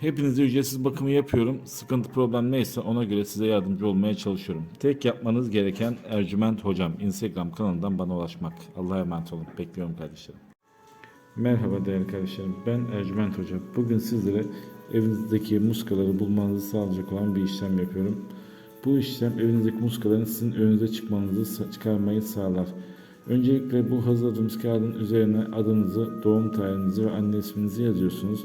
hepinize ücretsiz bakımı yapıyorum. Sıkıntı problem neyse ona göre size yardımcı olmaya çalışıyorum. Tek yapmanız gereken Ercüment Hocam Instagram kanalından bana ulaşmak. Allah'a emanet olun. Bekliyorum kardeşlerim. Merhaba değerli kardeşlerim. Ben Ercüment Hoca. Bugün sizlere evinizdeki muskaları bulmanızı sağlayacak olan bir işlem yapıyorum. Bu işlem evinizdeki muskaların sizin önünüze çıkmanızı çıkarmayı sağlar. Öncelikle bu hazırladığımız kağıdın üzerine adınızı, doğum tarihinizi ve anne isminizi yazıyorsunuz.